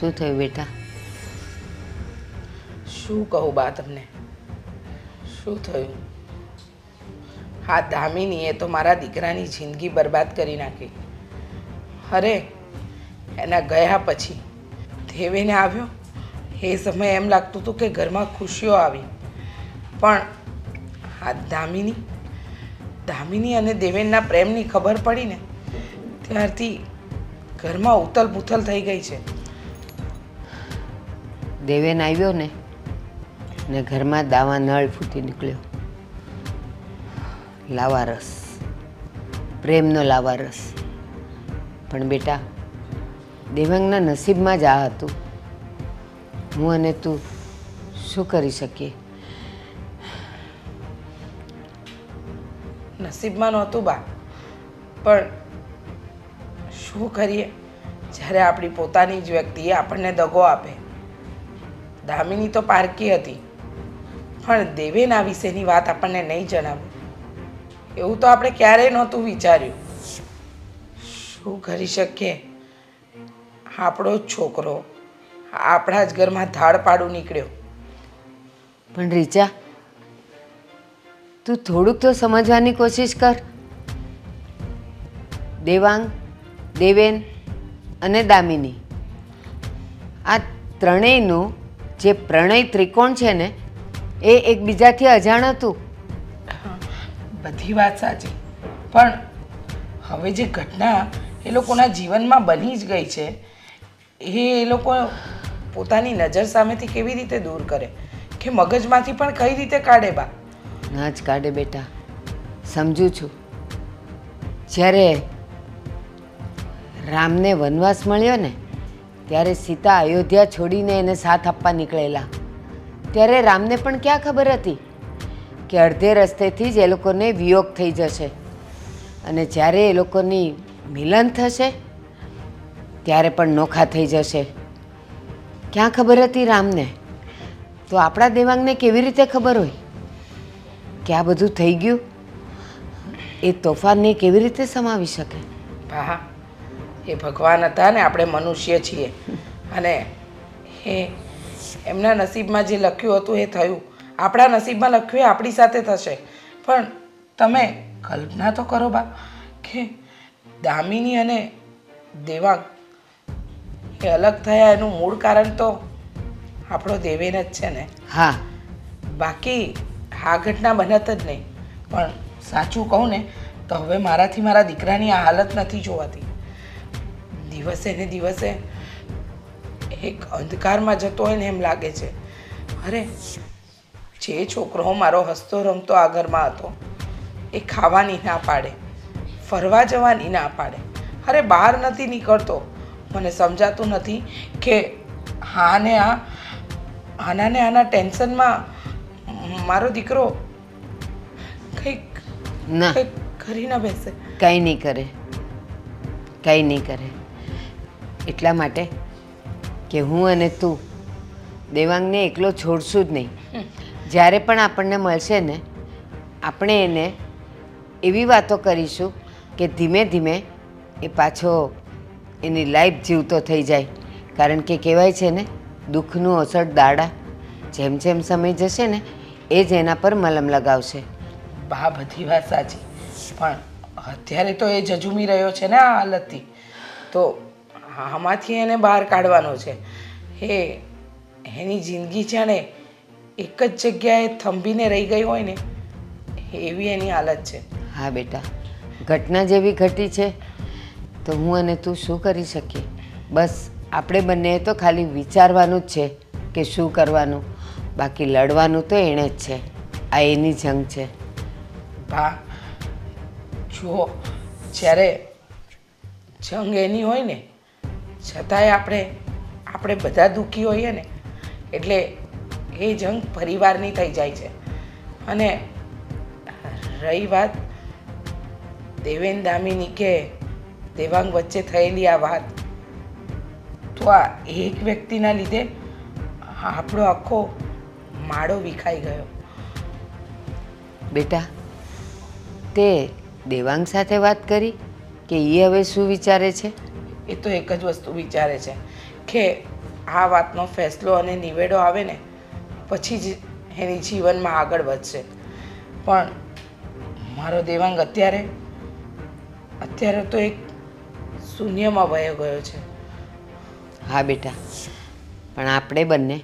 શું થયું બેટા? શું કહું બા તમને? શું થયું? હા દામિનીએ તો મારા દીકરાની જિંદગી બરબાદ કરી નાખી. અરે, એના ગયા પછી દેવેને આવ્યો? એ સમયે એમ લાગતું હતું કે ઘરમાં ખુશીઓ આવી. પણ આ દામિની દામિની અને દેવેનના પ્રેમની ખબર પડીને ત્યારથી ઘરમાં ઉથલ પુથલ થઈ ગઈ છે. દેવેન આવ્યો ને ને ઘરમાં દાવા નળ ફૂટી નીકળ્યો. લાવા રસ પ્રેમનો લાવા રસ પણ બેટા, દેવાંગના નસીબમાં જ આ હતું. હું અને તું શું કરી શકીએ? નસીબમાં નહોતું બા. પણ શું કરીએ? જ્યારે આપણી પોતાની જ વ્યક્તિએ આપણને દગો આપે. દામિની તો પારકી હતી. પણ દેવેના વિશેની વાત આપણને નહીં જણાવી. એવું તો આપણે ક્યારેય નહોતું વિચાર્યું. શું કરી શકીએ? આપણો છોકરો આપણા જ ઘરમાં ધાડ પાડું નીકળ્યો. પણ રીચા, તું થોડુંક તો સમજવાની કોશિશ કર. દેવાંગ, દેવેન અને દામિની. આ ત્રણેયનું જે પ્રણય ત્રિકોણ છે ને એ એકબીજાથી અજાણ હતું. બધી વાત સાચી. પણ હવે જે ઘટના એ લોકોના જીવનમાં બની જ ગઈ છે એ એ લોકો પોતાની નજર સામેથી કેવી રીતે દૂર કરે? કે મગજમાંથી પણ કઈ રીતે કાઢે બા? ના જ કાઢે બેટા. સમજુ છું. જ્યારે રામને વનવાસ મળ્યો ને ત્યારે સીતા અયોધ્યા છોડીને એને સાથ આપવા નીકળેલા. ત્યારે રામને પણ ક્યાં ખબર હતી? કે અડધે રસ્તેથી જ એ લોકોને વિયોગ થઈ જશે. અને જ્યારે એ લોકોની મિલન થશે, ત્યારે પણ નોખા થઈ જશે. ક્યાં ખબર હતી રામને? તો આપણા દેવાંગને કેવી રીતે ખબર હોય? કે આ બધું થઈ ગયું? એ તોફાનને કેવી રીતે સમાવી શકે? હા. એ ભગવાન હતા ને આપણે મનુષ્ય છીએ. અને એ એમના નસીબમાં જે લખ્યું હતું એ થયું. આપણા નસીબમાં લખ્યું એ આપણી સાથે થશે. પણ તમે કલ્પના તો કરો બા કે દામિની અને દેવાંગ એ અલગ થયા એનું મૂળ કારણ તો આપણો દેવેન જ છે ને. હા. બાકી આ ઘટના બનત જ નહીં. પણ સાચું કહું ને તો હવે મારાથી મારા દીકરાની આ હાલત નથી જોવાતી. દિવસે ને દિવસે એક અંધકારમાં જતો હોય ને એમ લાગે છે. અરે જે છોકરો મારો હસતો રમતો આ ઘરમાં હતો એ ખાવાની ના પાડે ફરવા જવાની ના પાડે. અરે બહાર નથી નીકળતો. મને સમજાતું નથી કે હા ને આ આના ને આના ટેન્શનમાં મારો દીકરો કંઈક ના. કરી ના બેસે. કંઈ નહીં કરે. કંઈ નહીં કરે. એટલા માટે કે હું અને તું દેવાંગને એકલો છોડશું જ નહીં. જ્યારે પણ આપણને મળશે ને આપણે એને એવી વાતો કરીશું કે ધીમે ધીમે એ પાછો એની લાઈફ જીવતો થઈ જાય. કારણ કે કહેવાય છે ને દુઃખનું અસર દાડા જેમ જેમ સમય જશે ને એ જ એના પર મલમ લગાવશે. બા બધી વાત સાચી. પણ અત્યારે તો એ જજુમી રહ્યો છે ને આ હાલતથી. તો આમાંથી એને બહાર કાઢવાનો છે. હે એની જિંદગી છે ને એક જ જગ્યાએ થંભીને રહી ગઈ હોય ને એવી એની હાલત છે. હા બેટા. ઘટના જેવી ઘટી છે તો હું અને તું શું કરી શકીએ? બસ આપણે બંને તો ખાલી વિચારવાનું જ છે કે શું કરવાનું. બાકી લડવાનું તો એણે જ છે. આ એની જંગ છે. બા જુઓ જ્યારે જંગ એની હોય ને છતાંય આપણે આપણે બધા દુઃખી હોઈએ ને, એટલે એ જંગ પરિવારની થઈ જાય છે. અને રહી વાત દેવેન દામિની કે દેવાંગ વચ્ચે થયેલી આ વાત, તો આ એક વ્યક્તિના લીધે આપણો આખો માળો વિખાઈ ગયો. બેટા, તે દેવાંગ સાથે વાત કરી કે એ હવે શું વિચારે છે? એ તો એક જ વસ્તુ વિચારે છે કે આ વાતનો ફેસલો અને નિવેડો આવે ને, પછી જ એની જીવનમાં આગળ વધશે. પણ મારો દેવાંગ અત્યારે અત્યારે તો એક શૂન્યમાં વયો ગયો છે. હા બેટા, પણ આપણે બંને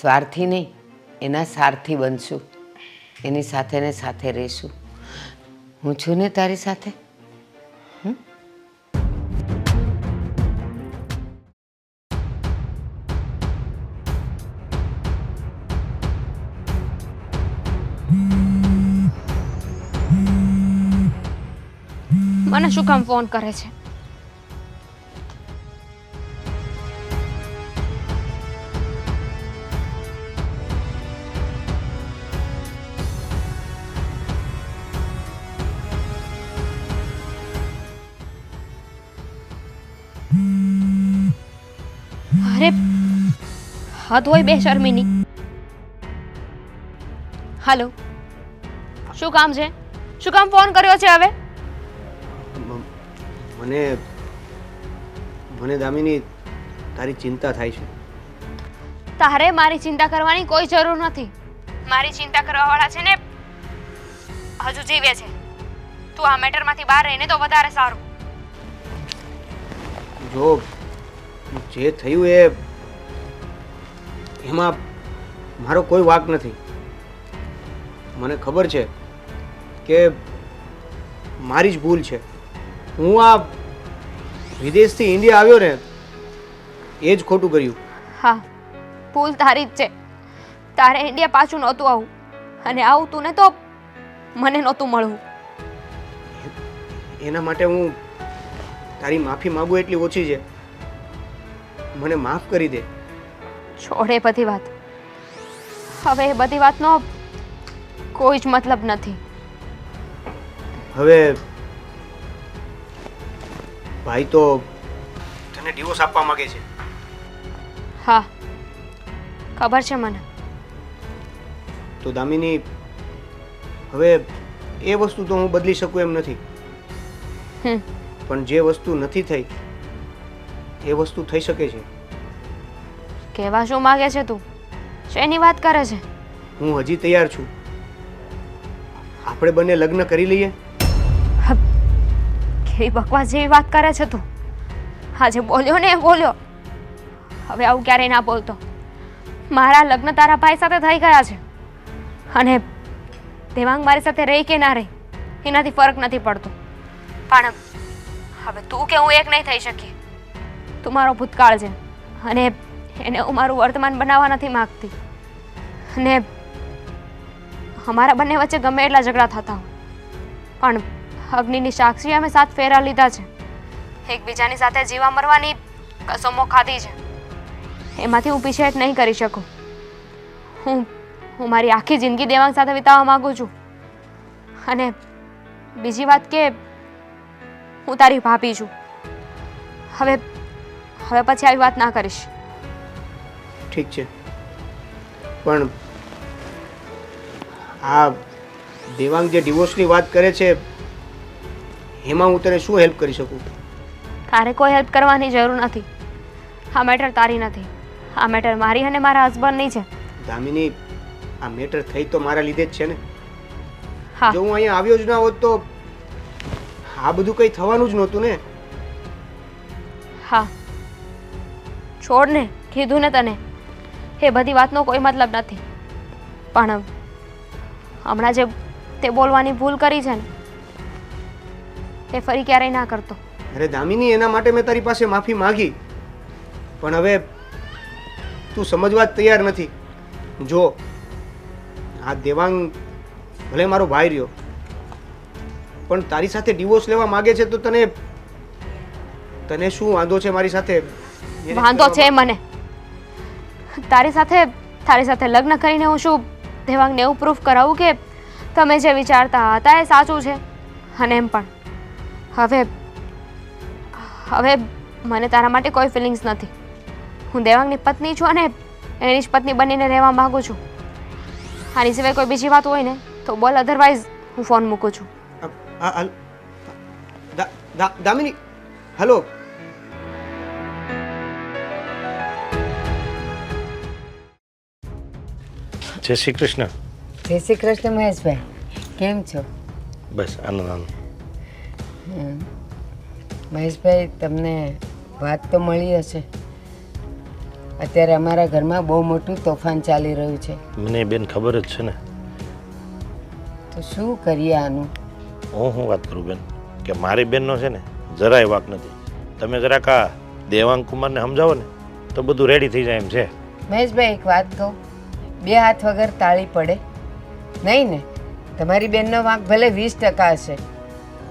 સ્વાર્થી નહીં, એના સારથી બનશું. એની સાથે ને સાથે રહીશું. હું છું ને તારી સાથે? મને શું કામ ફોન કરે છે? અરે, હદ હોય બે શર્મિની. હાલો શું કામ છે? શું કામ ફોન કર્યો છે હવે? મને મને દામિની તારી ચિંતા થાય છે. તારે મારી ચિંતા કરવાની કોઈ જરૂર નથી. મારી ચિંતા કરવાવાળા છે ને હજુ જીવે છે. તું આ મેટરમાંથી બહાર રહીને તો વધારે સારું. જો જે થયું એ એમાં મારો કોઈ વાક નથી. મને ખબર છે કે મારી જ ભૂલ છે. હું આ વિદેશથી ઇન્ડિયા આવ્યો ને એ જ ખોટું કર્યું. હા ભૂલ તારી જ છે. તારે ઇન્ડિયા પાછું નહોતું આવું. અને આવું તું ને તો મને નહોતું મળવું. એના માટે હું તારી માફી માગું એટલી ઓછી છે. મને માફ કરી દે. છોડે બધી વાત. હવે એ બધી વાતનો કોઈ જ મતલબ નથી. હવે ભાઈ તો તને ડિવોર્સ આપવા માંગે છે. હા ખબર છે મને. તો દામિની હવે એ વસ્તુ તો હું બદલી શકું એમ નથી. પણ જે વસ્તુ નથી થઈ એ વસ્તુ થઈ શકે છે. કહેવા શું માગે છે તું? શેની વાત કરે છે? હું હજી તૈયાર છું. આપણે બંને લગ્ન કરી લઈએ. કેવી બકવાસ જેવી વાત કરે છે તું. આજે બોલ્યો ને બોલ્યો. હવે આવું ક્યારેય ના બોલતો. મારા લગ્ન તારા ભાઈ સાથે થઈ ગયા છે. અને દેવાંગ મારી સાથે રહી કે ના રહી, એનાથી ફરક નથી પડતો. પણ હવે તું કે હું એક નહીં થઈ શકીએ તું મારો ભૂતકાળ છે અને એને હું મારું વર્તમાન બનાવવા નથી માગતી. અને અમારા બંને વચ્ચે ગમે એટલા ઝઘડા થતા પણ અગ્નિની સાક્ષી અમે સાત ફેરા લીધા છે. એકબીજાની સાથે જીવા મરવાની કસમો ખાધી છે. એમાંથી હું પીછેહટ નહીં કરી શકું. હું હું મારી આખી જિંદગી દેવાંગ સાથે વિતાવવા માગું છું. અને બીજી વાત કે, હું તારી ભાભી છું. હવે હવે પછી આવી વાત ના કરીશ. ઠીક છે. પણ આ દેવાંગ જે ડિવોર્સની વાત કરે છે એમાં હું તને શું હેલ્પ કરી શકું? તારે કોઈ હેલ્પ કરવાની જરૂર નથી. આ મેટર તારી નથી. આ મેટર મારી અને મારા હસબન્ડની છે. દામિની આ મેટર થઈ તો મારા લીધે જ છે ને. હા. જો હું અહીંયા આવ્યો જ ના હોત તો આ બધું કંઈ થવાનું જ નહોતું ને. હા. છોડ ને કીધું ને તને. એ બધી વાતનો કોઈ મતલબ નથી. પણ હમણાં જે તે બોલવાની ભૂલ કરી છે ને એ ફરી ક્યારેય ના કરતો. અરે દામિની એના માટે મેં તારી પાસે માફી માંગી. પણ હવે તું સમજવા જ તૈયાર નથી. જો આ દેવાંગ ભલે મારો ભાઈ રહ્યો પણ તારી સાથે ડિવોર્સ લેવા માંગે છે તો તને તને શું વાંધો છે મારી સાથે? વાંધો છે મને. તારી સાથે તારી સાથે લગ્ન કરીને હું શું દેવાંગને એવું પ્રૂફ કરાવું કે તમે જે વિચારતા હતા એ સાચું છે? અને એમ પણ. હવે હવે મને તારા માટે કોઈ ફિલિંગ્સ નથી. હું દેવાંગની પત્ની છું અને એની જ પત્ની બનીને રહેવા માગું છું. આની સિવાય કોઈ બીજી વાત હોય ને તો બોલ અધરવાઇઝ હું ફોન મૂકું છું. દામિની હલો. જય શ્રી કૃષ્ણ. જય શ્રી કૃષ્ણ મહેશભાઈ કેમ છો? બસ આનંદ આનંદ. મહેશભાઈ તમને વાત તો મળી હશે. અત્યારે અમારા ઘરમાં બહુ મોટું તોફાન ચાલી રહ્યું છે. મને બેન ખબર જ છે ને. તો શું કરીએ આનું? હું હું વાત કરું બેન? કે મારી બેનનો છે ને જરાય વાક નથી. તમે જરાક આ દેવાંગ કુમારને સમજાવો ને તો બધું રેડી થઈ જાય એમ છે. મહેશભાઈ એક વાત કહું. બે હાથ વગર તાળી પડે. નહીં ને? તમારી બેનનો વાંક ભલે વીસ ટકા હશે.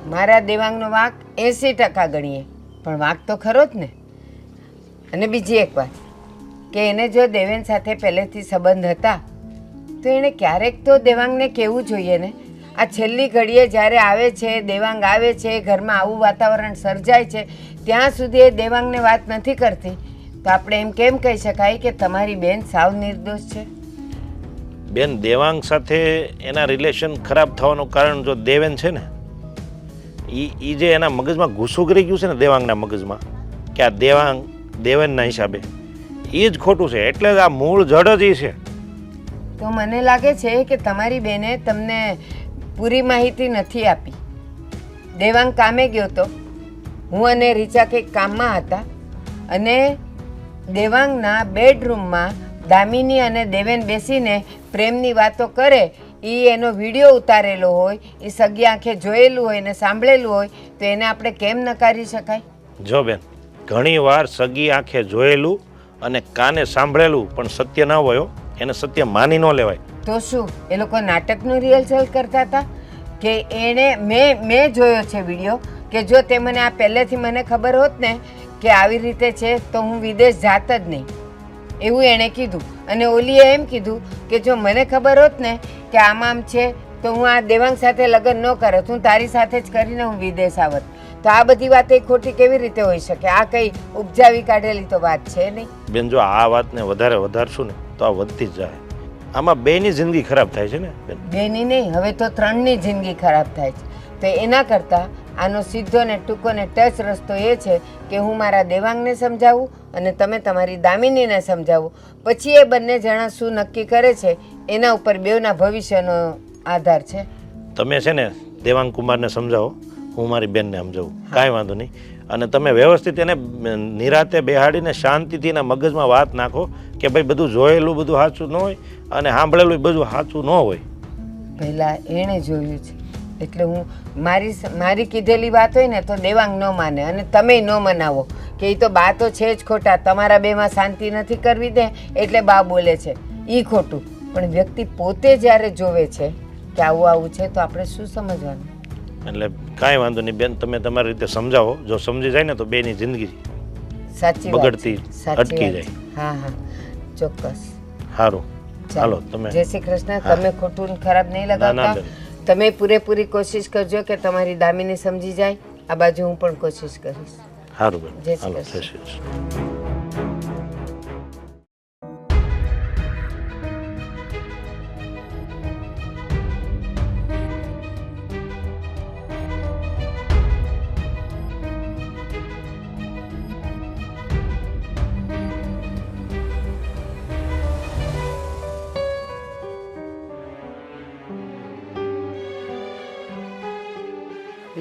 મારા દેવાંગનો વાંક એંસી ટકા ગણીએ. પણ વાંક તો ખરો જ ને. અને બીજી એક વાત, કે એને જો દેવેન સાથે પહેલેથી સંબંધ હતા, તો એણે ક્યારેક તો દેવાંગને કહેવું જોઈએ ને? આ છેલ્લી ઘડીએ જ્યારે આવે છે, દેવાંગ આવે છે, ઘરમાં આવું વાતાવરણ સર્જાય છે, ત્યાં સુધી એ દેવાંગને વાત નથી કરતી. તો આપણે એમ કેમ કહી શકાય કે તમારી બેન સાવ નિર્દોષ છે? બેન, દેવાંગ સાથે એના રિલેશન ખરાબ થવાનું કારણ જો દેવેન છે ને એ એ જે એના મગજમાં ઘૂસું કરી ગયું છે ને દેવાંગના મગજમાં, કે આ દેવાંગ દેવેનના હિસાબે એ જ ખોટું છે. એટલે આ મૂળ જડ જ એ છે. તો મને લાગે છે કે તમારી બેને તમને પૂરી માહિતી નથી આપી. દેવાંગ કામે ગયો તો? હું અને રીચા કંઈક કામમાં હતા અને દેવાંગના બેડરૂમમાં દામિની અને દેવેન બેસીને પ્રેમની વાતો કરે એ એનો વીડિયો ઉતારેલો હોય એ સગી આંખે જોયેલું હોય ને સાંભળેલું હોય તો એને આપણે કેમ નકારી શકાય? જો બેન ઘણી વાર સગી આંખે જોયેલું અને કાને સાંભળેલું પણ સત્ય ન હોય એને સત્ય માની ન લેવાય. તો શું એ લોકો નાટકનું રિહર્સલ કરતા હતા? કે એણે મેં મેં જોયો છે વીડિયો કે જો તે મને આ પહેલેથી મને ખબર હોત ને કે આવી રીતે છે તો હું વિદેશ જાત જ નહીં. એવું એણે કીધું. અને ઓલીએ એમ કીધું કે જો મને ખબર હોત ને કે આમ આમ છે તો હું આ દેવાંગ સાથે લગ્ન ન કરત હું તારી સાથે જ કરીને હું વિદેશ આવત. તો આ બધી વાત એ ખોટી કેવી રીતે હોઈ શકે? આ કઈ ઉપજાવી કાઢેલી તો વાત છે નહીં? બેન જો આ વાતને વધારે વધારશું ને તો આ વધતી જ જાય. આમાં બેની જિંદગી ખરાબ થાય છે ને બેન? બેની નહીં હવે તો ત્રણની જિંદગી ખરાબ થાય છે. તો એના કરતાં આનો સીધો ને ટૂંકો ને ટચ રસ્તો એ છે કે હું મારા દેવાંગને સમજાવું અને તમે તમારી દામિનીને સમજાવો. પછી એ બંને જણા શું નક્કી કરે છે એના ઉપર બેવના ભવિષ્યનો આધાર છે. તમે છે ને દેવાંગ કુમારને સમજાવો હું મારી બેનને સમજાવું. કાંઈ વાંધો નહીં. અને તમે વ્યવસ્થિત એને નિરાતે બેહાડીને શાંતિથી એના મગજમાં વાત નાખો કે ભાઈ બધું જોયેલું બધું સાચું ન હોય અને સાંભળેલું બધું સાચું ન હોય. પહેલાં એણે જોયું છે. એટલે હું મારી મારી કીધેલી વાત હોય ને તો દેવાંગ ન માને અને તમે ન મનાવો કે એ તો બા તો છે જ ખોટા. તમારા બેમાં શાંતિ નથી કરવી દે એટલે બા બોલે છે. એ ખોટું. પણ વ્યક્તિ પોતે જ્યારે જોવે છે કે આવું આવું છે તો આપણે શું સમજવાનું? એટલે કાંઈ વાંધો નહીં બેન તમે તમારી રીતે સમજાવો. જો સમજી જાય ને તો બેની જિંદગી સાચી બગડતી અટકી જાય. હા હા. ચોક્કસ. સારું ચાલો. તમે. જય શ્રી કૃષ્ણ. તમે ખોટું ખરાબ નહીં લગાવતા. તમે પૂરેપૂરી કોશિશ કરજો કે તમારી દામીને સમજી જાય. આ બાજુ હું પણ કોશિશ કરીશ. સારું બેન. જય શ્રી કૃષ્ણ.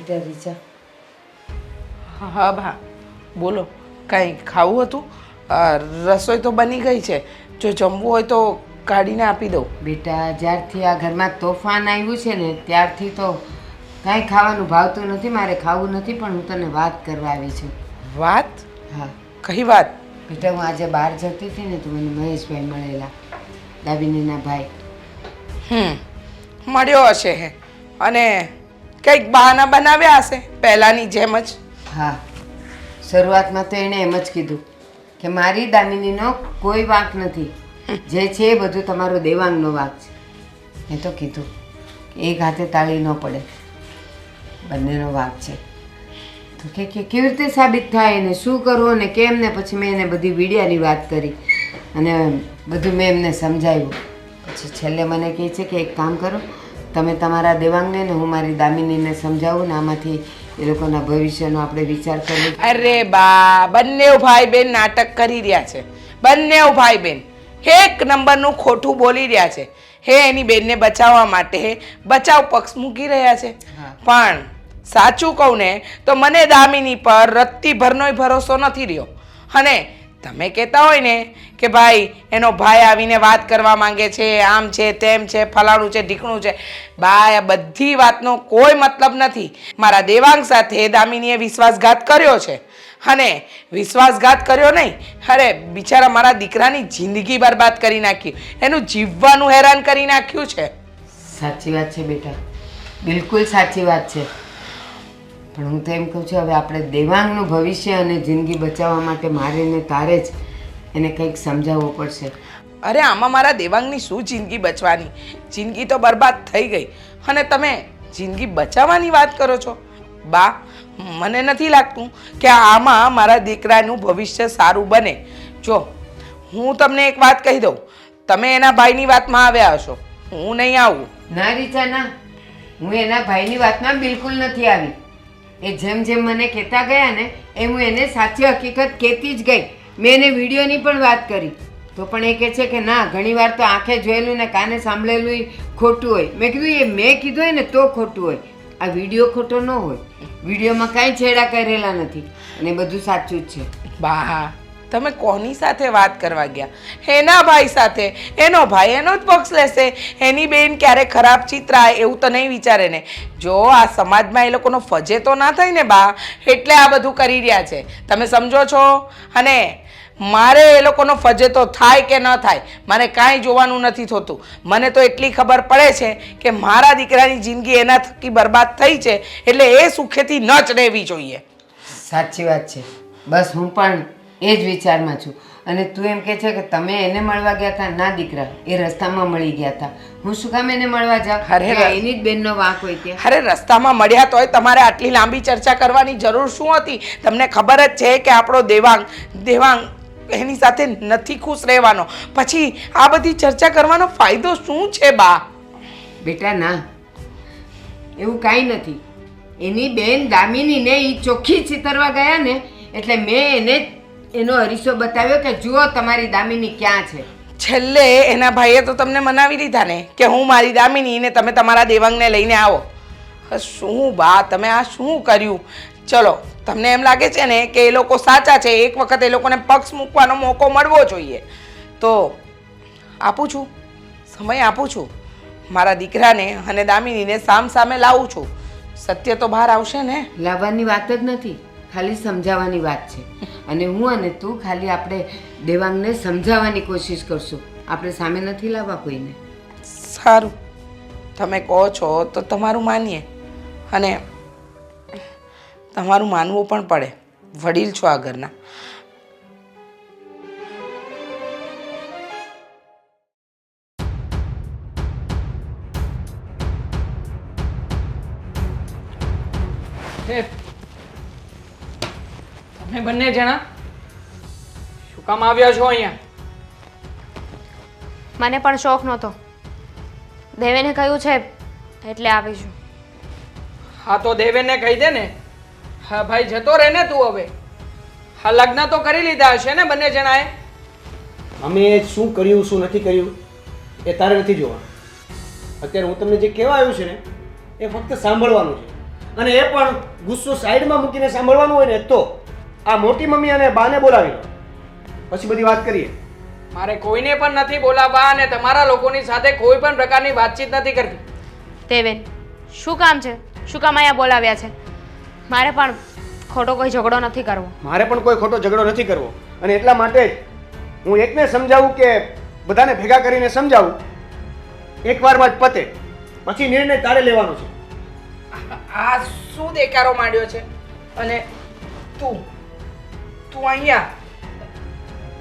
બેટા રીચા હા ભા બોલો કાંઈ ખાવું હતું? રસોઈ તો બની ગઈ છે. જો જમવું હોય તો કાઢીને આપી દઉં. બેટા જ્યારથી આ ઘરમાં તોફાન આવ્યું છે ને ત્યારથી તો કાંઈ ખાવાનું ભાવતું નથી મારે ખાવું નથી પણ હું તને વાત કરવા આવી છું. વાત? હા. કઈ વાત? બેટા હું આજે બહાર જતી હતી ને તો મને મહેશભાઈ મળેલા દાબીનીના ભાઈ. હમ મળ્યો હશે હે. અને કંઈક બહાના બનાવ્યા હશે પહેલાંની જેમ જ. હા શરૂઆતમાં તો એણે એમ જ કીધું કે મારી દામિનીનો કોઈ વાંક નથી. જે છે એ બધું તમારો દેવાંગનો વાંક છે. મેં તો કીધું એક હાથે તાળી ન પડે. બંનેનો વાંક છે. તો કે કે કેવી રીતે સાબિત થાય ને શું કરવું અને કેમ ને પછી મેં એને બધી વીડિયાની વાત કરી. અને બધું મેં એમને સમજાવ્યું. પછી છેલ્લે મને કહે છે કે એક કામ કરો તમે તમારા દેવાંગને ને હું મારી દામિનીને સમજાવું ને આમાંથી એ લોકોના ભવિષ્યનો આપણે વિચાર કરીએ. અરે બા બંને ભાઈ બેન નાટક કરી રહ્યા છે. બંને ભાઈ બેન એક નંબરનું ખોટું બોલી રહ્યા છે. હે એની બેનને બચાવવા માટે બચાવ પક્ષ મૂકી રહ્યા છે. પણ સાચું કહું ને તો મને દામિની પર રત્તી ભરનોય ભરોસો નથી રહ્યો. અને તમે કહેતા હોય ને કે ભાઈ, એનો ભાઈ આવીને વાત કરવા માંગે છે, આમ છે, તેમ છે, ફલાણું છે, ઢીકણું છે. બાય, આ બધી વાતનો કોઈ મતલબ નથી. મારા દેવાંગ સાથે દામિનીએ વિશ્વાસઘાત કર્યો છે. અને વિશ્વાસઘાત કર્યો નહીં. અરે, બિચારા મારા દીકરાની જિંદગી બરબાદ કરી નાખી એનું જીવવાનું હેરાન કરી નાખ્યું છે. સાચી વાત છે બેટા. બિલકુલ સાચી વાત છે. પણ હું તો એમ કહું છું હવે આપણે દેવાંગનું ભવિષ્ય અને જિંદગી બચાવવા માટે મારે ને તારે જ એને કંઈક સમજાવવું પડશે. અરે આમાં મારા દેવાંગની શું જિંદગી બચવાની? જિંદગી તો બરબાદ થઈ ગઈ. અને તમે જિંદગી બચાવવાની વાત કરો છો? બા મને નથી લાગતું કે આમાં મારા દીકરાનું ભવિષ્ય સારું બને. જો હું તમને એક વાત કહી દઉં. તમે એના ભાઈની વાતમાં આવ્યા હશો. હું નહીં આવું. ના રીચા ના હું એના ભાઈની વાતમાં બિલકુલ નથી આવી. એ જેમ જેમ મને કહેતા ગયા ને, એમ હું એને સાચી હકીકત કહેતી જ ગઈ. મેં એને વિડીયોની પણ વાત કરી. તો પણ એ કહે છે કે ના ઘણીવાર તો આંખે જોયેલું ને કાને સાંભળેલું ખોટું હોય. મેં કીધું, એ મેં કીધું હોય ને તો ખોટું હોય. આ વીડિયો ખોટો ન હોય. વિડીયોમાં કાંઈ છેડા કરેલા નથી. અને બધું સાચું જ છે. બા તમે કોની સાથે વાત કરવા ગયા? એના ભાઈ સાથે. એનો ભાઈ એનો જ પક્ષ લેશે. એની બેન ક્યારે ખરાબ ચિત્રાય એવું તો નહીં વિચારે ને. જો આ સમાજમાં એ લોકોનો ફજે તો ના થાય ને બા, એટલે આ બધું કરી રહ્યા છે. તમે સમજો છો? અને મારે એ લોકોનો ફજે તો થાય કે ન થાય, મને કાંઈ જોવાનું નથી થતું. મને તો એટલી ખબર પડે છે કે મારા દીકરાની જિંદગી એના થકી બરબાદ થઈ છે, એટલે એ સુખેથી ન જ રહેવી જોઈએ. સાચી વાત છે. બસ હું પણ એ જ વિચારમાં છું. અને તું એમ કે છે કે તમે એને મળવા ગયા હતા ના દીકરા એ રસ્તામાં મળી ગયા હતા હું શું કામ એને મળવા જાઉં? અરે એની જ બેનનો વાંક હોય ત્યાં. અરે રસ્તામાં મળ્યા તોય તમારે આટલી લાંબી ચર્ચા કરવાની જરૂર શું હતી? તમને ખબર જ છે કે આપણો દેવાંગ દેવાંગ એની સાથે નથી ખુશ રહેવાનો. પછી આ બધી ચર્ચા કરવાનો ફાયદો શું છે બા? બેટા ના. એવું કાંઈ નથી. એની બેન દામિનીને એ ચોખ્ખી ચિતરવા ગયા ને એટલે મેં એને એનો અરીસો બતાવ્યો કે જુઓ તમારી દામિની ક્યાં છે? છેલ્લે એના ભાઈએ તો તમને મનાવી દીધા ને કે હું મારી દામિની ને તમે તમારા દેવાંગને લઈને આવો. શું બા તમે આ શું કર્યું? ચલો તમને એમ લાગે છે ને કે એ લોકો સાચા છે એક વખત એ લોકોને પક્ષ મૂકવાનો મોકો મળવો જોઈએ. તો આપું છું સમય આપું છું. મારા દીકરાને અને દામિનીને સામ સામે લાવું છું. સત્ય તો બહાર આવશે ને? લાવવાની વાત જ નથી. ખાલી સમજાવવાની વાત છે. અને હું અને તું ખાલી આપણે દેવાંગને સમજાવવાની કોશિશ કરશું. આપણે સામે નથી લાવવા કોઈને. સારું. તમે કહો છો તો તમારું માનીએ. અને તમારું માનવું પણ પડે. વડીલ છો આ ઘરના તમે બંને જણા શું કામ આવ્યા છો અહીંયા? મને પણ શોખ નહોતો. દેવેને કહ્યું છે એટલે આવીશું હા તો દેવેને કહી દે ને. હા ભાઈ જતો રહે ને તું હવે. હા લગ્ન તો કરી લીધા હશે ને બંને જણાએ? અમે શું કર્યું શું નથી કર્યું એ તારે નથી જોવા અત્યારે હું તમને જે કહેવા આવ્યું છે ને એ ફક્ત સાંભળવાનું છે. અને એ પણ ગુસ્સો સાઈડમાં મૂકીને સાંભળવાનું હોય ને તો આ મોટી મમ્મી અને બાને બોલાવી લો. પછી બધી વાત કરીએ. મારે કોઈને પણ નથી બોલાવવા અને તમારા લોકોની સાથે કોઈ પણ પ્રકારની વાતચીત નથી કરતી. દેવેન શું કામ છે? શું કામ અહીંયા બોલાવ્યા છે? મારે પણ ખોટો કોઈ ઝઘડો નથી કરવો. મારે પણ કોઈ ખોટો ઝઘડો નથી કરવો. અને એટલા માટે જ હું એકને સમજાવું કે બધાને ભેગા કરીને સમજાવું. એકવારમાં જ પતે. પછી નિર્ણય તારે લેવાનો છે. આ શું દેકારો માંડ્યો છે? અને તું તું અહીંયા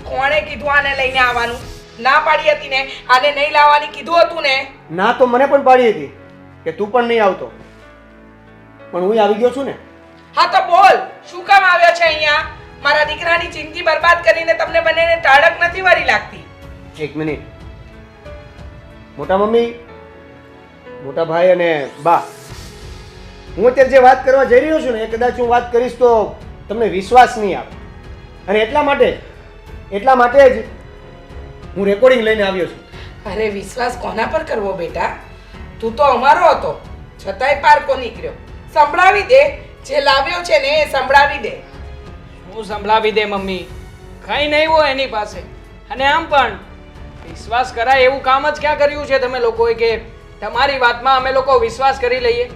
કોણે કીધું આને લઈને આવવાનું? ના પાડી હતી ને? આને નહીં લાવવાની કીધું હતું ને? ના તો મને પણ પાડી હતી કે તું પણ નહીં આવતો. પણ હું આવી ગયો છું ને? હા તો બોલ શું કામ આવ્યો છે અહીંયા? મારા દીકરાની જિંદગી બરબાદ કરીને તમને બંનેને ટાળક નથી વારી લાગતી? એક મિનિટ. મોટા મમ્મી મોટા ભાઈ અને બા હું અત્યારે જે વાત કરવા જઈ રહ્યો છું ને એ કદાચ હું વાત કરીશ તો તમને વિશ્વાસ નહીં આવે. અને એટલા માટે જ એટલા માટે જ હું રેકોર્ડિંગ લઈને આવ્યો છું. અરે વિશ્વાસ કોના પર કરવો બેટા? તું તો અમારો હતો છતાંય પારકો નીકળ્યો. સંભળાવી દે જે લાવ્યો છે ને એ સંભળાવી દે. હું સંભળાવી દે મમ્મી? કંઈ નહીં હોય એની પાસે. અને આમ પણ વિશ્વાસ કરાય એવું કામ જ ક્યાં કર્યું છે તમે લોકોએ કે તમારી વાતમાં અમે લોકો વિશ્વાસ કરી લઈએ?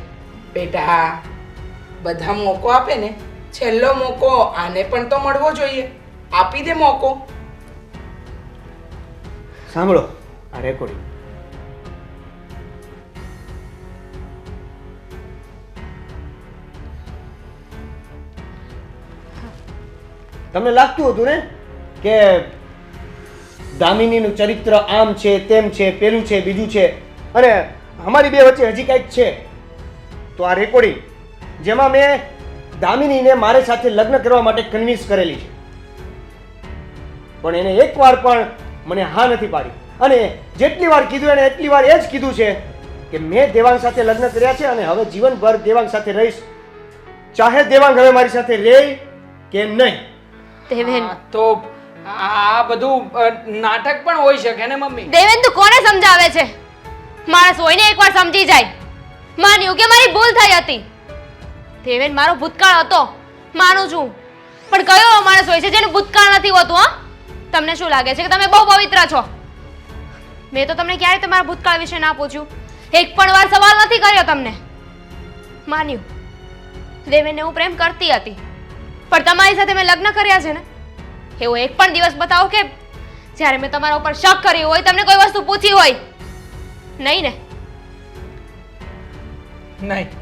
બેટા બધા મોકો આપે ને. છેલ્લો મોકો આને પણ તો મળવો જોઈએ. આપી દે મોકો. સાંભળો, આ રેકોર્ડિંગ તમને લાગતું હતું ને કે દામિનીનું ચરિત્ર આમ છે, તેમ છે, પેલું છે, બીજું છે? અને અમારી બે વચ્ચે હજી કંઈક છે. તો આ રેકોર્ડિંગ જેમાં મેં દામિનીને મારી સાથે લગ્ન કરવા માટે કન્વિન્સ કરેલી છે. પણ એને એકવાર પણ મને હા નથી પાડી. અને જેટલી વાર કીધું એને એટલી વાર એ જ કીધું છે કે મેં દેવાંગ સાથે લગ્ન કર્યા છે અને હવે જીવનભર દેવાંગ સાથે રહીશ. ચાહે દેવાંગ હવે મારી સાથે રહે કે નહીં. દેવેન. તો આ બધું નાટક પણ હોઈ શકે ને મમ્મી? દેવેન તું કોને સમજાવે છે? માણસ હોઈને એકવાર સમજી જાય. માન્યું કે મારી ભૂલ થઈ હતી? દેવેન, મારો ભૂતકાળ હતો. માનું છું. પણ કયો એવો માણસ હોય છે જેનું ભૂતકાળ નથી હોતું, હા? તમને શું લાગે છે કે તમે બહુ પવિત્ર છો? મેં તો તમને ક્યારે તમારા ભૂતકાળ વિશે ના પૂછ્યું. એક પણ વાર સવાલ નથી કર્યો તમને. માન્યું. દેવેનને હું પ્રેમ કરતી હતી. પણ તમારી સાથે મેં લગ્ન કર્યા છે ને? એવો એક પણ દિવસ બતાવો કે જ્યારે મેં તમારા ઉપર શક કર્યું હોય, તમને કોઈ વસ્તુ પૂછી હોય. નહીં ને? નહીં.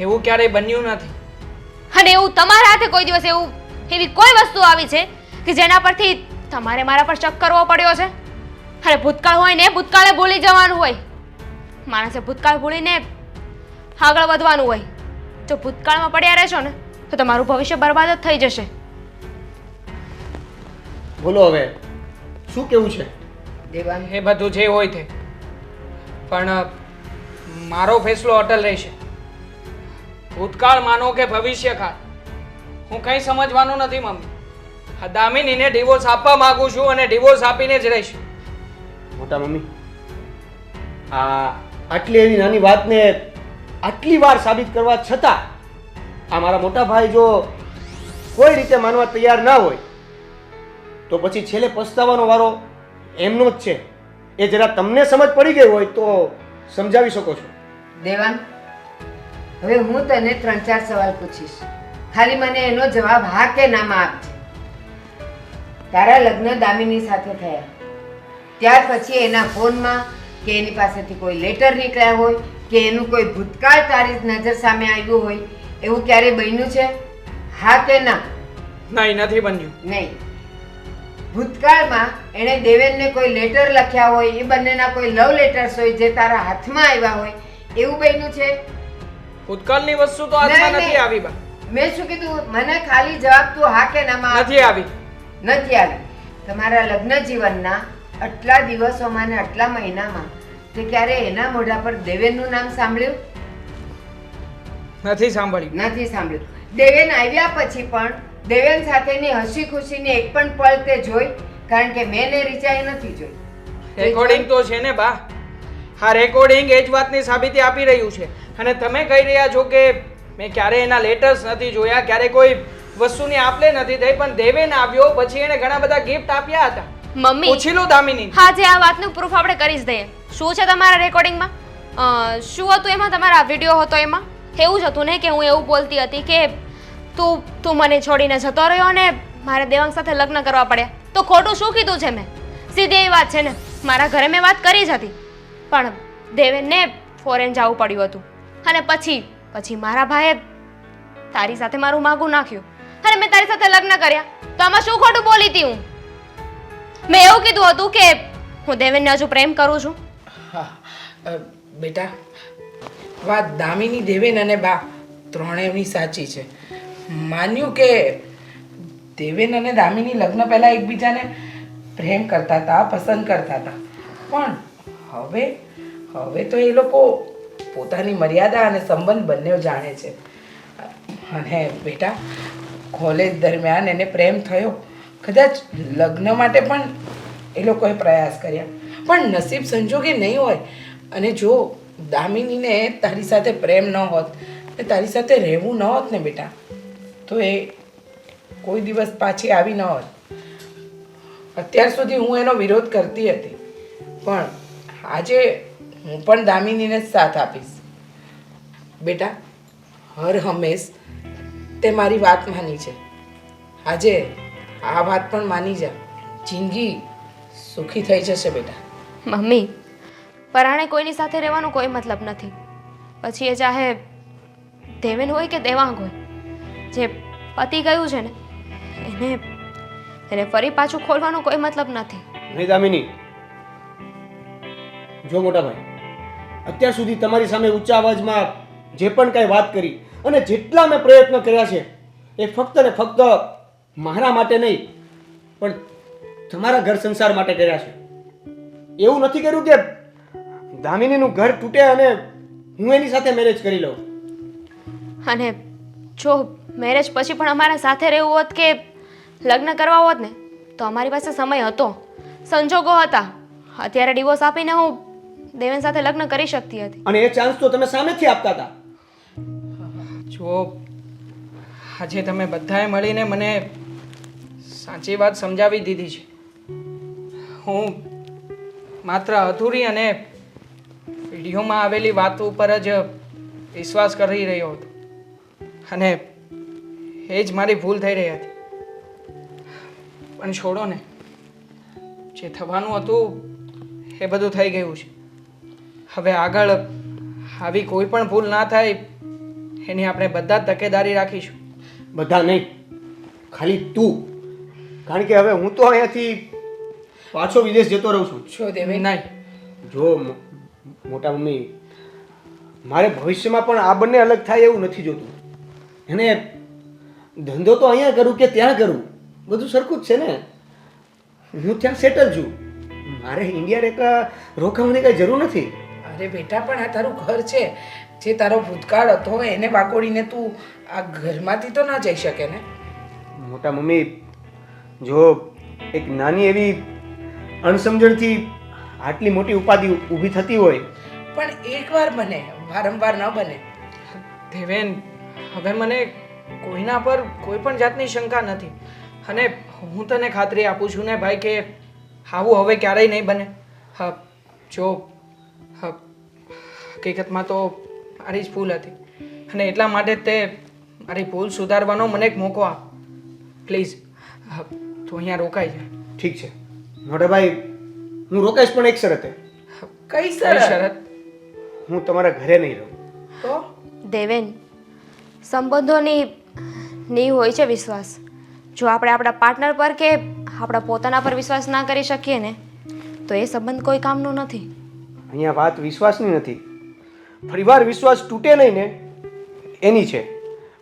એવું ક્યારેય બન્યું નથી. અને એવું તમારા હાથે કોઈ દિવસ એવું એવી કોઈ વસ્તુ આવી છે કે જેના પરથી તમારે મારા પર શક કરવો પડ્યો છે? અરે ભૂતકાળ હોય ને ભૂતકાળે ભૂલી જવાનું હોય. માણસે ભૂતકાળ ભૂલીને આગળ વધવાનું હોય. જો ભૂતકાળમાં પડ્યા રહેશો ને તો તમારું ભવિષ્ય બરબાદ જ થઈ જશે. બોલો હવે શું કેવું છે? દેવાન એ બધું જે હોય તે. પણ મારો ફેસલો અટલ રહેશે. ભૂતકાળ માનો કે ભવિષ્યકાળ હું કંઈ સમજવાનું નથી મમ્મી. આ દામિનીને ડિવોર્સ આપવા માંગુ છું અને ડિવોર્સ આપીને જ રહીશ. મોટા મમ્મી આ આટલી એવી નાની વાતને આટલી વાર સાબિત કરવા છતાં આ મારા મોટા ભાઈ જો કોઈ રીતે માનવા તૈયાર ના હોય તો પછી છેલ્લે પસ્તાવાનો વારો એમનો જ છે. એ જરા તમને સમજ પડી ગઈ હોય તો સમજાવી શકો છો. દેવાંગ હવે હું તને ત્રણ ચાર સવાલ પૂછીશ. ખાલી મને એનો જવાબ હા કે નામાં આપજે. તારા લગ્ન દામિની સાથે થયા. ત્યાર પછી એના ફોનમાં કે એની પાસેથી કોઈ લેટર નીકળ્યા હોય કે એનું કોઈ ભૂતકાળ તારી નજર સામે આવ્યું હોય એવું ક્યારે બન્યું છે? હા કે ના? નહીં નથી બન્યું. નહીં. ભૂતકાળમાં એણે દેવેનને કોઈ લેટર લખ્યા હોય એ બંનેના કોઈ લવ લેટર્સ હોય જે તારા હાથમાં આવ્યા હોય એવું બન્યું છે? ભૂતકાળની વસ્તુ તો હાથમાં નહીં, નથી નહીં. આવી બા. મેં શું કીધું? મને ખાલી જવાબ તું હા કે ના માં નથી આવી. નથી આવી. તમારા લગ્ન જીવનના આટલા દિવસોમાં ને આટલા મહિનામાં તે ક્યારે એના મોઢા પર દેવેનનું નામ સાંભળ્યું? નથી સાંભળ્યું. નથી સાંભળ્યું. દેવેન આવ્યા પછી પણ દેવેન સાથેની હસી ખુશીની એક પણ પળ તે જોઈ કારણ કે મેં ને રીચાએ નથી જોઈ. રેકોર્ડિંગ તો છે ને બા. હા રેકોર્ડિંગ એ જ વાતની સાબિતી આપી રહ્યું છે. અને તમે કહી રહ્યા છો કે મેં ક્યારેય એના લેટર્સ નથી જોયા ક્યારે કોઈ વસ્તુની આપલે નથી થઈ પણ દેવેન આવ્યો પછી એને ઘણા બધા ગિફ્ટ આપ્યા હતા. મમ્મી પૂછી લો દામિની. હા જે આ વાતનું પ્રૂફ આપણે કરી જ દઈએ. શું છે તમારા રેકોર્ડિંગમાં શું હતું એમાં? તમારા વીડિયો હતો એમાં? એવું જ હતું ને કે હું એવું બોલતી હતી કે તું તું મને છોડીને જતો રહ્યો અને મારે દેવાંગ સાથે લગ્ન કરવા પડ્યા. તો ખોટું શું કીધું છે મેં? સીધી એવી વાત છે ને. મારા ઘરે મેં વાત કરી જ હતી. પણ દેવેનને ફોરેન જવું પડ્યું હતું. અને પછી પછી મારા ભાઈએ તારી સાથે મારું માગું નાખ્યું. અને મેં તારી સાથે લગ્ન કર્યા. તો આમાં શું ખોટું બોલી હતી હું? મેં એવું કીધું હતું કે હું દેવેનને હજુ પ્રેમ કરું છું. બેટા, વાત દામિની દેવેન અને બા ત્રણેયની સાચી છે. માન્યું કે દેવેન અને દામિની લગ્ન પહેલાં એકબીજાને પ્રેમ કરતા હતા, પસંદ કરતા હતા. પણ હવે હવે તો એ લોકો પોતાની મર્યાદા અને સંબંધ બંને જાણે છે. અને બેટા કોલેજ દરમિયાન એને પ્રેમ થયો. કદાચ લગ્ન માટે પણ એ લોકોએ પ્રયાસ કર્યા. પણ નસીબ સંજોગે નહીં હોય. અને જો દામિનીને તારી સાથે પ્રેમ ન હોત ને તારી સાથે રહેવું ન હોત ને બેટા, તો એ કોઈ દિવસ પાછી આવી ન હોત. અત્યાર સુધી હું એનો વિરોધ કરતી હતી. પણ આજે હું પણ દામિનીને જ સાથ આપીશ. બેટા હર હંમેશ તે મારી વાત માની છે. આજે આ વાત પણ માની જા. જિંદગી સુખી થઈ જશે બેટા. મમ્મી પરાણે કોઈની સાથે રહેવાનો કોઈ મતલબ નથી. પછી એ ચાહે દેવેન હોય કે દેવાંગ હોય જે પતિ ગયું છે ને એને એને ફરી પાછું ખોલવાનો કોઈ મતલબ નથી. નહીં દામિની જો મોટા ભાઈ, અત્યાર સુધી તમારી સામે ઊંચા અવાજમાં જે પણ કાંઈ વાત કરી અને જેટલા મેં પ્રયત્ન કર્યા છે, એ ફક્ત ને ફક્ત મારા માટે નહીં, પણ તમારા ઘર સંસાર માટે કર્યા છે. એવું નથી કર્યું કે દામિનીનું ઘર તૂટે અને હું એની સાથે મેરેજ કરી લઉં. અને જો મેરેજ પછી પણ અમારા સાથે રહેવું હોત કે લગ્ન કરવા હોત ને, તો અમારી પાસે સમય હતો. સંજોગો હતા. અત્યારે ડિવોર્સ આપીને હું દેવેન સાથે લગ્ન કરી શકતી હતી. અને એ ચાન્સ તો તમે સામેથી આપતા હતા. જો આજે તમે બધાએ મળીને મને સાચી વાત સમજાવી દીધી છે. હું માત્ર અધૂરી અને વિડીયોમાં આવેલી વાત ઉપર જ વિશ્વાસ કરી રહ્યો હતો. અને એ જ મારી ભૂલ થઈ રહી હતી. પણ છોડો ને જે થવાનું હતું એ બધું થઈ ગયું છે. હવે આગળ આવી કોઈ પણ ભૂલ ના થાય એની આપણે બધા તકેદારી રાખીશું. બધા નહીં ખાલી તું. કારણ કે હવે હું તો અહીંયાથી પાછો વિદેશ જતો રહું છું. છો દેવે. નહીં. જો મોટા મમ્મી મારે ભવિષ્યમાં પણ આ બંને અલગ થાય એવું નથી જોતું. અને ધંધો તો અહીંયા કરું કે ત્યાં કરું? બધું સરખું જ છે ને? હું ત્યાં સેટલ છું. મારે ઇન્ડિયા રેકા રોકાવાની કાંઈ જરૂર નથી. અરે બેટા પણ આ તારું ઘર છે. જે તારો ભૂતકાળ હતો એને વાકોડીને તું આ ઘરમાંથી તો ના જઈ શકે ને? મોટા મમ્મી જો એક નાની એવી અણસમજણથી આટલી મોટી ઉપાધિ ઊભી થતી હોય. પણ એકવાર બને વારંવાર ન બને. દેવેન હવે મને કોઈના પર કોઈ પણ જાતની શંકા નથી. અને હું તને ખાતરી આપું છું ને ભાઈ કે આવું હવે ક્યારેય નહીં બને. હા જો હકીકતમાં તો મારી જ ભૂલ હતી. અને એટલા માટે તે મારી ભૂલ સુધારવાનો મને એક મોકો આપ. પ્લીઝ તું અહીંયા રોકાઈ જા. ઠીક છે. મોટા હું રોકાઈશ પણ એક શરતે. કઈ શરત? હું તમારા ઘરે નહીં રહું. તો? દેવેન સંબંધોની નહીં હોય છે વિશ્વાસ. જો આપણે આપણા પાર્ટનર પર કે આપણા પોતાના પર વિશ્વાસ ના કરી શકીએ ને તો એ સંબંધ કોઈ કામનો નથી. અહીંયા વાત વિશ્વાસની નથી. ફરીવાર વિશ્વાસ તૂટે નહીં ને એની છે.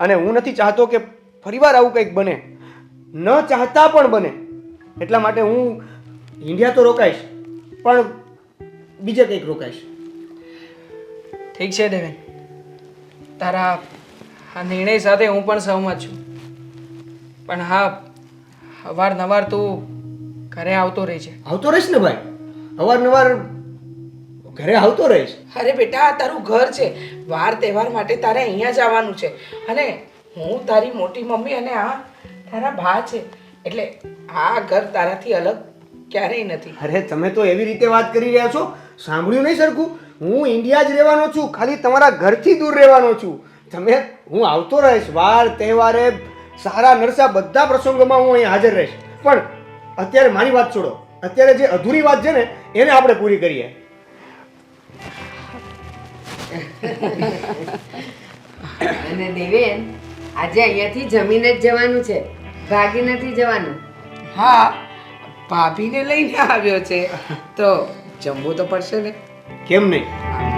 અને હું નથી ચાહતો કે ફરીવાર આવું કંઈક બને. ન ચાહતા પણ બને. એટલા માટે હું ઇન્ડિયા તો રોકાઈશ પણ બીજે કંઈક રોકાઈશ. ઠીક છે દેવેન તારા આ નિર્ણય સાથે હું પણ સહમત છું. પણ હા અવારનવાર તું ઘરે આવતો રહે છે આવતો રહીશ ને ભાઈ? અવારનવાર ઘરે આવતો રહીશ. અરે બેટા આ તારું ઘર છે. વાર તહેવાર માટે તારે અહીંયા જ આવવાનું છે. અને હું તારી મોટી મમ્મી અને આ તારા ભા છે. એટલે આ ઘર તારાથી અલગ ક્યારેય નથી. અરે તમે તો એવી રીતે વાત કરી રહ્યા છો. સાંભળ્યું નહીં સરખું? હું ઇન્ડિયા જ રહેવાનો છું. ખાલી તમારા ઘરથી દૂર રહેવાનો છું. તમે હું આવતો રહીશ. વાર તહેવારે સારા નરસા બધા પ્રસંગોમાં હું અહીં હાજર રહીશ. પણ અત્યારે મારી વાત છોડો. અત્યારે જે અધૂરી વાત છે ને એને આપણે પૂરી કરીએ. અને દેવેન આજે અહીંયાથી જમીને જ જવાનું છે. ભાગી નથી જવાનું. હા ભાભીને લઈને આવ્યો છે. તો જમવું તો પડશે ને? કેમ નહીં?